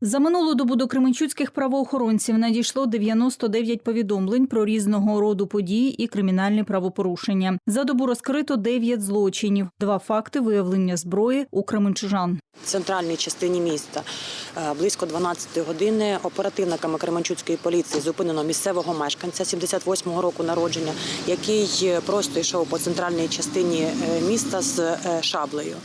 За минулу добу до кременчуцьких правоохоронців надійшло 99 повідомлень про різного роду події і кримінальні правопорушення. За добу розкрито 9 злочинів, два факти виявлення зброї у кременчужан. В центральній частині міста е, близько 12 години оперативниками Кременчуцької поліції зупинено місцевого мешканця 78-го року народження, який е, просто йшов по центральній частині е, міста з шаблею.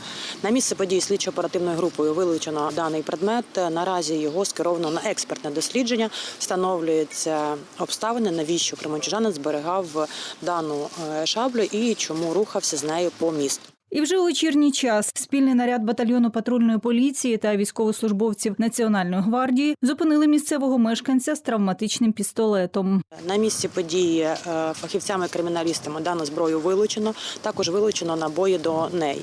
На місце події слідчо-оперативною групою вилучено даний предмет. Наразі його скеровано на експертне дослідження. Встановлюються обставини, навіщо кременчужанин зберігав дану е, шаблю і чому рухався з нею по місту. І вже у вечірній час спільний наряд батальйону патрульної поліції та військовослужбовців Національної гвардії зупинили місцевого мешканця з травматичним пістолетом. На місці події е, фахівцями-криміналістами дану зброю вилучено. Також вилучено набої до неї.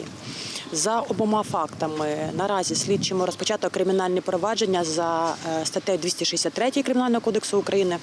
За обома фактами наразі слідчимо розпочато кримінальні провадження за е, статтею 263 Кримінального кодексу України.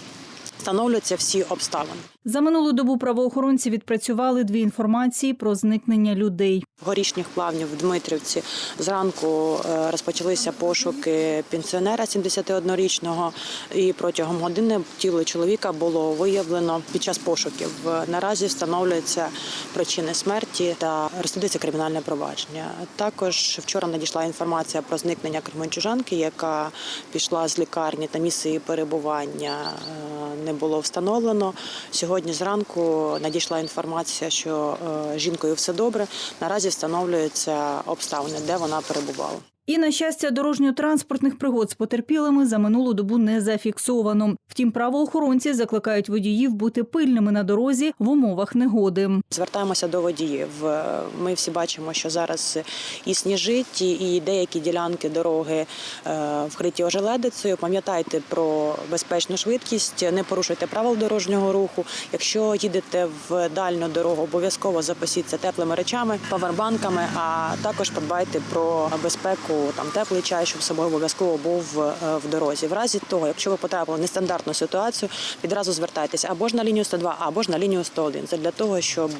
Встановлюються всі обставини. За минулу добу правоохоронці відпрацювали дві інформації про зникнення людей. Горішніх плавнів в Дмитрівці зранку е, розпочалися пошуки пенсіонера 71-річного, і протягом години тіло чоловіка було виявлено під час пошуків. Наразі встановлюються причини смерті та розслідується кримінальне провадження. Також вчора надійшла інформація про зникнення кременчужанки, яка пішла з лікарні та місце її перебування е, не було встановлено. Сьогодні зранку надійшла інформація, що е, жінкою все добре. Наразі встановлюються обставини, де вона перебувала. І на щастя, дорожньо-транспортних пригод з потерпілими за минулу добу не зафіксовано. Втім, правоохоронці закликають водіїв бути пильними на дорозі в умовах негоди. Звертаємося до водіїв. Е, Ми всі бачимо, що зараз і сніжить, і- деякі ділянки дороги е, вкриті ожеледицею. Пам'ятайте про безпечну швидкість, не порушуйте правил дорожнього руху. Якщо їдете в дальню дорогу, обов'язково запасіться теплими речами, павербанками, а також подбайте про безпеку, там теплий чай, щоб з собою обов'язково був е, в дорозі. В разі того, якщо ви потрапили в нестандартну ситуацію, відразу звертайтеся або ж на лінію 102, або ж на лінію 101. Це для того, щоб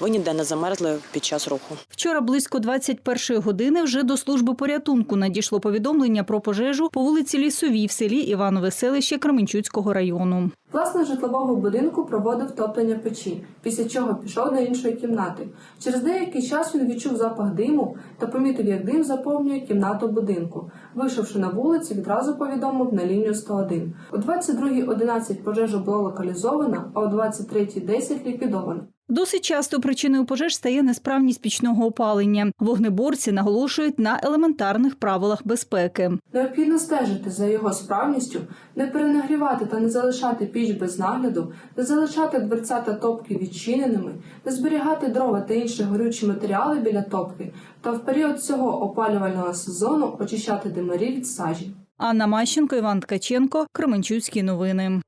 ви ніде не замерзли під час руху. Вчора близько 21-ї години вже до служби порятунку надійшло повідомлення про пожежу по вулиці Лісовій в селі Іванове селище Кременчуцького району. Власник житлового будинку проводив топлення печі, після чого пішов до іншої кімнати. Через деякий час він відчув запах диму та помітив, як дим заповнює кімнату будинку. Вийшовши на вулицю, відразу повідомив на лінію 101. О 22.11 пожежа була локалізована, а о 23.10 ліквідована. Досить часто причиною пожеж стає несправність пічного опалення. Вогнеборці наголошують на елементарних правилах безпеки. Необхідно стежити за його справністю, не перенагрівати та не залишати піч без нагляду, не залишати дверця та топки відчиненими, не зберігати дрова та інші горючі матеріали біля топки, та в період цього опалювального сезону очищати димарі від сажі. Анна Мащенко, Іван Ткаченко, Кременчуцькі новини.